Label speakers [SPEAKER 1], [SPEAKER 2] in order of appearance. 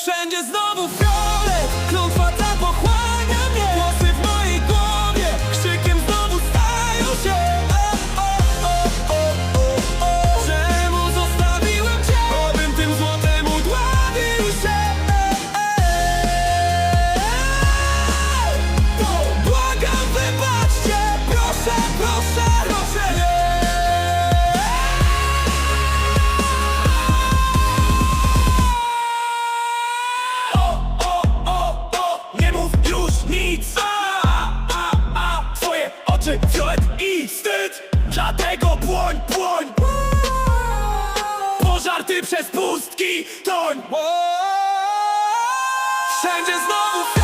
[SPEAKER 1] Wszędzie znowu Nic. a, a, Twoje oczy fiolet i wstyd. Dlatego błoń, błoń. Pożarty przez pustki toń. Wszędzie znowu